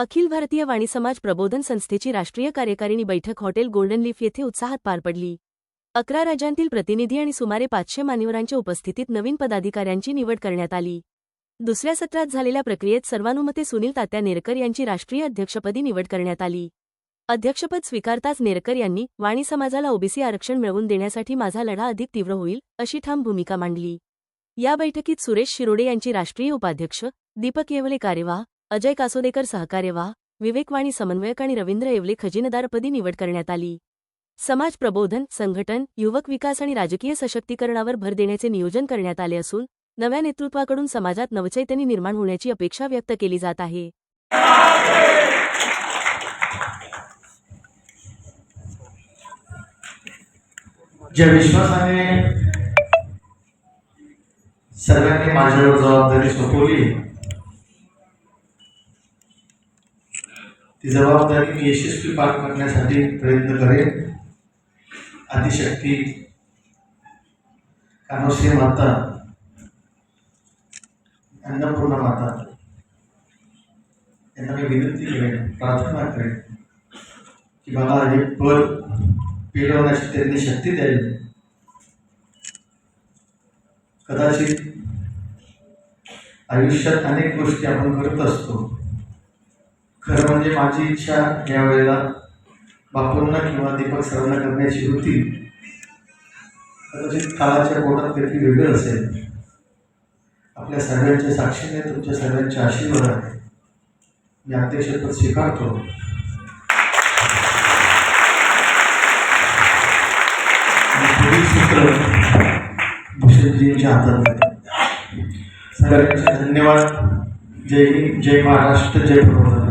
अखिल भारतीय वाणी समाज प्रबोधन संस्थेची राष्ट्रीय कार्यकारिणी बैठक हॉटेल गोल्डन लीफ येथे उत्साहात पार पडली. अकरा राज्यांतील प्रतिनिधी आणि सुमारे पाचशे मान्यवरांच्या उपस्थितीत नवीन पदाधिकाऱ्यांची निवड करण्यात आली. दुसऱ्या सत्रात झालेल्या प्रक्रियेत सर्वानुमते सुनील तात्या नेरकर यांची राष्ट्रीय अध्यक्षपदी निवड करण्यात आली. अध्यक्षपद स्वीकारताच नेरकर यांनी वाणी समाजाला ओबीसी आरक्षण मिळवून देण्यासाठी माझा लढा अधिक तीव्र होईल अशी ठाम भूमिका मांडली. या बैठकीत सुरेश शिरोडे यांची राष्ट्रीय उपाध्यक्ष दीपक येवले कार्यवाह अजय कासोदेकर सहकार्यवाह विवेकवाणी समन्वयक आणि रवींद्र येवले खजिनदारपदी निवड करण्यात आली. समाज प्रबोधन संघटन युवक विकास आणि राजकीय सशक्तीकरणावर भर देण्याचे नियोजन करण्यात आले असून नव्या नेतृत्वाकडून समाजात नवचैतन्य निर्माण होण्याची अपेक्षा व्यक्त केली जात आहे. ज्या विश्वासाने सर्वांनी माझ्यावर जबाबदारी सोपवली ती जबाबदारी मी यशस्वी पार करण्यासाठी प्रयत्न करेन. आदिशक्ती कानोश्री माता. अन्नपूर्णा माता. यांना मी विनंती करेन प्रार्थना करेन की मला हे पद पेलवण्याची त्यांनी शक्ती द्यावी. कदाचित आयुष्यात अनेक गोष्टी आपण करत असतो. खरं म्हणजे माझी इच्छा यावेळेला बापूंना किंवा दीपक सरांना करण्याची होती. कदाचित काळाच्या पोटात काहीतरी वेगळं असेल. आपल्या सर्वांच्या साक्षीने तुमच्या सर्वांच्या आशीर्वाद आहे. मी अध्यक्षपद स्वीकारतो. सूत्र भूषणजींच्या हातात सगळ्यांचे धन्यवाद. जय हिंद जय महाराष्ट्र जय प्रबोधन